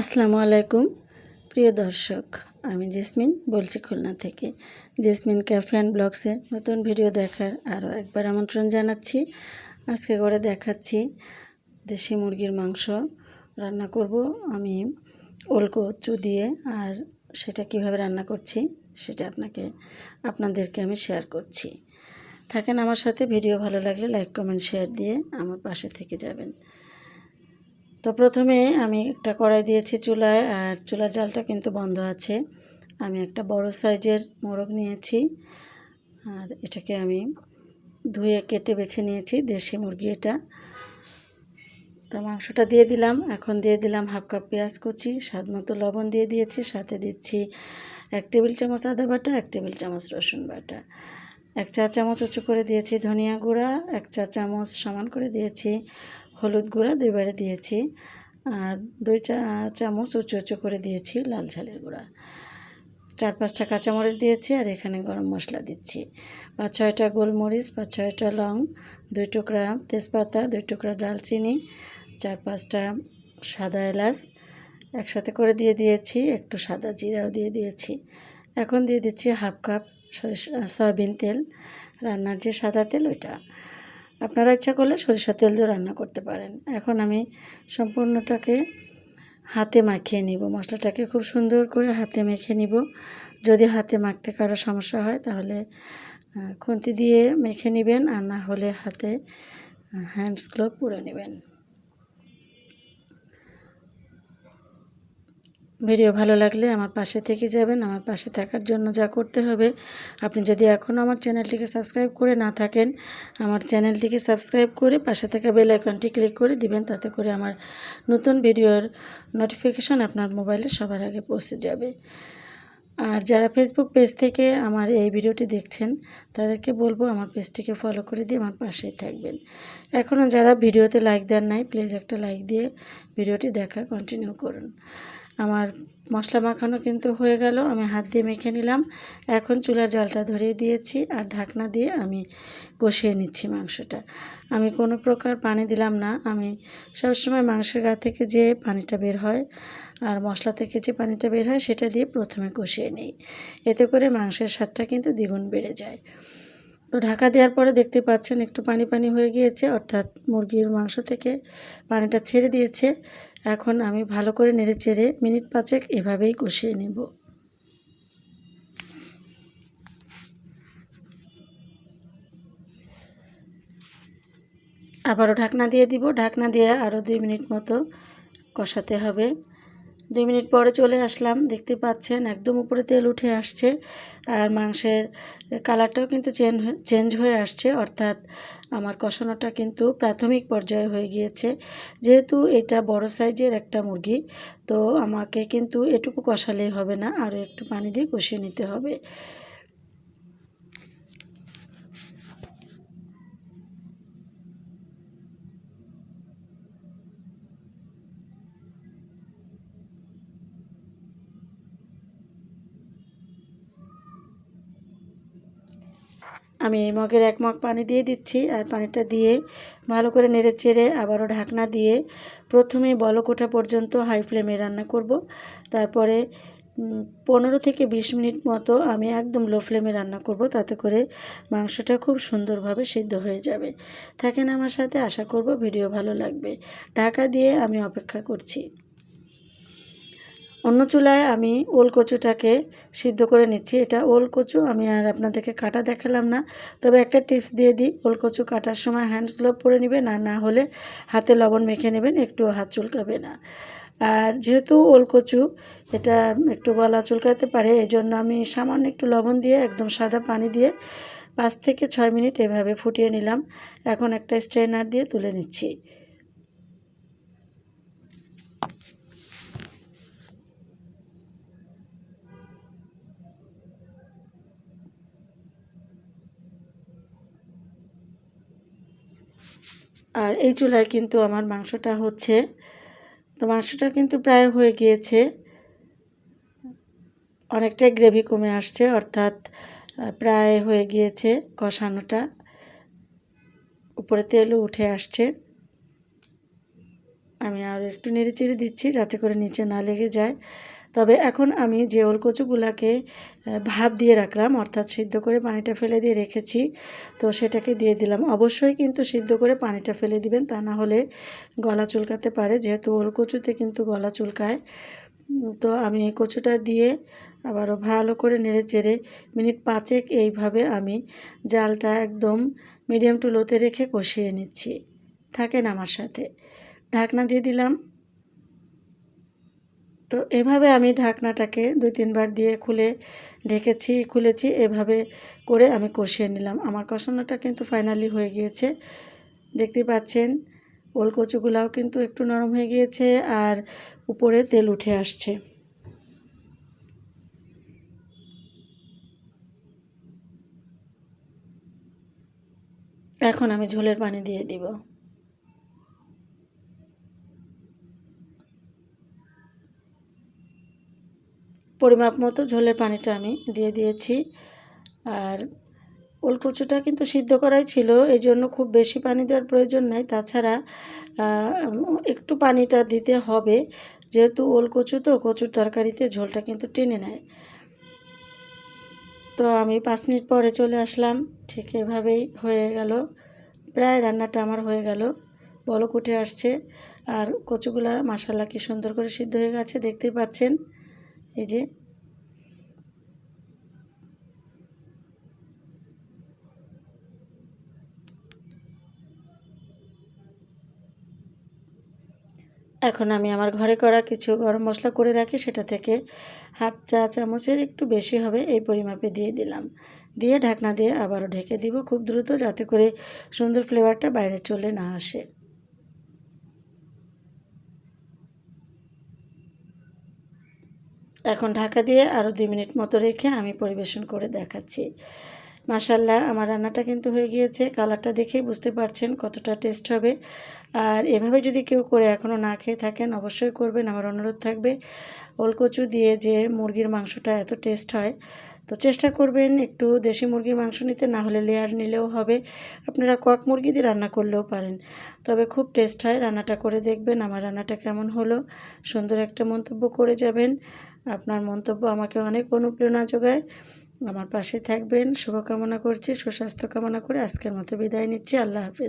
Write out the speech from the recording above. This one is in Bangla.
আসসালামু আলাইকুম। প্রিয় দর্শক, আমি জেসমিন বলছি খুলনা থেকে। জেসমিন ক্যাফে অ্যান্ড ব্লগসে নতুন ভিডিও দেখার আরও একবার আমন্ত্রণ জানাচ্ছি। আজকে করে দেখাচ্ছি দেশি মুরগির মাংস। রান্না করব আমি ওলকচু দিয়ে। আর সেটা কীভাবে রান্না করছি সেটা আপনাকে, আপনাদেরকে আমি শেয়ার করছি। থাকেন আমার সাথে। ভিডিও ভালো লাগলে লাইক কমেন্ট শেয়ার দিয়ে আমার পাশে থেকে যাবেন। তো প্রথমে আমি একটা কড়াই দিয়েছি চুলায়, আর চুলার জালটা কিন্তু বন্ধ আছে। আমি একটা বড় সাইজের মোরগ নিয়েছি, আর এটাকে আমি ধুয়ে কেটে বেছে নিয়েছি দেশি মুরগি এটা। তো মাংসটা দিয়ে দিলাম, এখন দিয়ে দিলাম হাফ কাপ পেঁয়াজ কুচি, স্বাদ মতো লবণ দিয়ে দিয়েছি, সাথে দিচ্ছি এক টেবিল চামচ আদা বাটা, এক টেবিল চামচ রসুন বাটা। এক চা চামচ উঁচু করে দিয়েছি ধনিয়া গুঁড়া, এক চা চামচ সমান করে দিয়েছি হলুদ গুঁড়া দুইবারে দিয়েছি। আর দুই চা, চামচ উঁচু উঁচু করে দিয়েছি লাল ঝালের গুঁড়া। চার পাঁচটা কাঁচামরিচ দিয়েছি আর এখানে গরম মশলা দিচ্ছি। পাঁচ ছয়টা গোলমরিচ, পাঁচ ছয়টা লং, দুই টুকরা তেজপাতা, দুই টুকরা ডালচিনি, চার পাঁচটা সাদা এলাচ। একসাথে করে দিয়ে দিয়েছি, একটু সাদা জিরাও দিয়ে দিয়েছি। এখন দিয়ে দিচ্ছি হাফ কাপ সয়াবিন তেল। রান্নার যে সাদা তেল, ওইটা। আপনারা ইচ্ছা করলে সরিষা তেল দিয়ে রান্না করতে পারেন। এখন আমি সম্পূর্ণটাকে হাতে মাখিয়ে নিব। মশলাটাকে খুব সুন্দর করে হাতে মেখে নিব। যদি হাতে মাখতে কারও সমস্যা হয়, তাহলে খুন্তি দিয়ে মেখে নেবেন আর না হলে হাতে হ্যান্ডস গ্লোভ পরে নেবেন। ভিডিও ভালো লাগলে আমার পাশে থেকে যাবেন, আমার পাশে থাকার জন্য যা করতে হবে। আপনি যদি এখনও আমার চ্যানেলটিকে সাবস্ক্রাইব করে না থাকেন, আমার চ্যানেলটিকে সাবস্ক্রাইব করে পাশে থাকা বেল আইকনটি ক্লিক করে দিবেন, তাতে করে আমার নতুন ভিডিওর নোটিফিকেশান আপনার মোবাইলে সবার আগে পৌঁছে যাবে। আর যারা ফেসবুক পেজ থেকে আমার এই ভিডিওটি দেখছেন, তাদেরকে বলব আমার পেজটিকে ফলো করে দিয়ে আমার পাশেই থাকবেন। এখনও যারা ভিডিওতে লাইক দেন নাই প্লিজ একটা লাইক দিয়ে ভিডিওটি দেখা কন্টিনিউ করুন। আমার মশলা মাখানো কিন্তু হয়ে গেল, আমি হাত দিয়ে মেখে নিলাম। এখন চুলার জলটা ধরিয়ে দিয়েছি আর ঢাকনা দিয়ে আমি কষিয়ে নিচ্ছি মাংসটা। আমি কোনো প্রকার পানি দিলাম না, আমি সবসময় মাংসের গা থেকে যে পানিটা বের হয় আর মশলা থেকে যে পানিটা বের হয় সেটা দিয়ে প্রথমে কষিয়ে নিই। এতে করে মাংসের স্বাদটা কিন্তু দ্বিগুণ বেড়ে যায়। তো ঢাকা দেওয়ার পরে দেখতে পাচ্ছেন একটু পানি পানি হয়ে গিয়েছে, অর্থাৎ মুরগির মাংস থেকে পানিটা ছেড়ে দিয়েছে। এখন আমি ভালো করে নেড়ে চেড়ে মিনিট পাঁচেক এভাবেই কষিয়ে নেব। আবারও ঢাকনা দিয়ে দিব। ঢাকনা দিয়ে আরও দুই মিনিট মতো কষাতে হবে। দুই মিনিট পরে চলে আসলাম। দেখতে পাচ্ছেন একদম উপরে তেল উঠে আসছে আর মাংসের কালারটাও কিন্তু চেঞ্জ চেঞ্জ হয়ে আসছে। অর্থাৎ আমার কষানোটা কিন্তু প্রাথমিক পর্যায়ে হয়ে গিয়েছে। যেহেতু এটা বড় সাইজের একটা মুরগি, তো আমাকে কিন্তু এটুকু কষালেই হবে না। আরও একটু পানি দিয়ে কষিয়ে নিতে হবে। আমি এই মগের এক মগ পানি দিয়ে দিচ্ছি আর পানিটা দিয়ে ভালো করে নেড়ে চেড়ে আবারও ঢাকনা দিয়ে প্রথমে বলক ওঠা পর্যন্ত হাই ফ্লেমে রান্না করব। তারপরে পনেরো থেকে বিশ মিনিট মতো আমি একদম লো ফ্লেমে রান্না করব। তাতে করে মাংসটা খুব সুন্দরভাবে সিদ্ধ হয়ে যাবে। থাকেন আমার সাথে, আশা করব ভিডিও ভালো লাগবে। ঢাকা দিয়ে আমি অপেক্ষা করছি। অন্য চুলায় আমি ওল কচুটাকে সিদ্ধ করে নিচ্ছি। এটা ওল কচু, আমি আর আপনাদেরকে কাটা দেখালাম না। তবে একটা টিপস দিয়ে দিই, ওল কচু কাটার সময় হ্যান্ডস গ্লোভ পরে নেবেন আর না হলে হাতে লবণ মেখে নেবেন, একটু হাত চুলকাবে না। আর যেহেতু ওল কচু, এটা একটু গলা চুলকাতে পারে এই জন্য আমি সামান্য একটু লবণ দিয়ে, একদম সাদা পানি দিয়ে পাঁচ থেকে ছয় মিনিট এভাবে ফুটিয়ে নিলাম। এখন একটা স্ট্রেনার দিয়ে তুলে নিচ্ছি। আর এই চুলায় কিন্তু আমার মাংসটা হচ্ছে, তো মাংসটা কিন্তু প্রায় হয়ে গিয়েছে। অনেকটাই গ্রেভি কমে আসছে, অর্থাৎ প্রায় হয়ে গিয়েছে কষানোটা। উপরে তেলও উঠে আসছে। আমি আর একটু নেড়ে চেড়ে দিচ্ছি যাতে করে নিচে না লেগে যায়। তবে এখন আমি যে ওল কচুগুলাকে ভাপ দিয়ে রাখলাম, অর্থাৎ সিদ্ধ করে পানিটা ফেলে দিয়ে রেখেছি, তো সেটাকে দিয়ে দিলাম। অবশ্যই কিন্তু সিদ্ধ করে পানিটা ফেলে দিবেন, তা না হলে গলা চুলকাতে পারে, যেহেতু ওল কচুতে কিন্তু গলা চুলকায়। তো আমি কচুটা দিয়ে আবারও ভালো করে নেড়ে চেড়ে মিনিট পাঁচেক এইভাবে আমি জালটা একদম মিডিয়াম টু লোতে রেখে কষিয়ে নিচ্ছি। থাকেন আমার সাথে। ঢাকনা দিয়ে দিলাম। তো এভাবে আমি ঢাকনাটাকে দুই তিনবার দিয়ে খুলে ঢেকেছি, খুলেছি, এভাবে করে আমি কষিয়ে নিলাম। আমার কষানোটা কিন্তু ফাইনালি হয়ে গিয়েছে। দেখতে পাচ্ছেন ওল কচুগুলাও কিন্তু একটু নরম হয়ে গিয়েছে আর উপরে তেল উঠে আসছে। এখন আমি ঝোলের পানি দিয়ে দিব। পরিমাপ মতো ঝোলের পানিটা আমি দিয়ে দিয়েছি। আর ওল কচুটা কিন্তু সিদ্ধ করাই ছিল এই জন্য খুব বেশি পানি দেওয়ার প্রয়োজন নাই। তাছাড়া একটু পানিটা দিতে হবে, যেহেতু ওল কচু তো, কচুর তরকারিতে ঝোলটা কিন্তু টেনে নেয়। তো আমি পাঁচ মিনিট পরে চলে আসলাম, ঠিক এভাবেই হয়ে গেল। প্রায় রান্নাটা আমার হয়ে গেল, বলক উঠে আসছে। আর কচুগুলা মাসাল্লা কি সুন্দর করে সিদ্ধ হয়ে গেছে, দেখতেই পাচ্ছেন। এই যে এখন আমি আমার ঘরে করা কিছু গরম মশলা করে রাখি, সেটা থেকে হাফ চা চামচের একটু বেশি হবে, এই পরিমাপে দিয়ে দিলাম। দিয়ে ঢাকনা দিয়ে আবারও ঢেকে দিব খুব দ্রুত, যাতে করে সুন্দর ফ্লেভারটা বাইরে চলে না আসে। এখন ঢাকা দিয়ে আরও দুই মিনিট মতো রেখে আমি পরিবেশন করে দেখাচ্ছি। মাসাল্লাহ আমার রান্নাটা কিন্তু হয়ে গিয়েছে। কালারটা দেখেই বুঝতে পারছেন কতটা টেস্ট হবে। আর এভাবে যদি কেউ করে এখনও না খেয়ে থাকেন, অবশ্যই করবেন। আমার অনুরোধ থাকবে, ওলকচু দিয়ে যে মুরগির মাংসটা এত টেস্ট হয়, তো চেষ্টা করবেন একটু দেশি মুরগির মাংস নিতে, না হলে লেয়ার নিলেও হবে। আপনারা কক মুরগি দিয়ে রান্না করলেও পারেন। তবে খুব টেস্ট হয়, রান্নাটা করে দেখবেন আমার রান্নাটা কেমন হলো। সুন্দর একটা মন্তব্য করে যাবেন। আপনার মন্তব্য আমাকে অনেক অনুপ্রেরণা যোগায়। আমার পাশে থাকবেন। শুভকামনা করছি সুস্বাস্থ্য কামনা করে আজকের মতো বিদায় নিচ্ছি। আল্লাহ হাফেজ।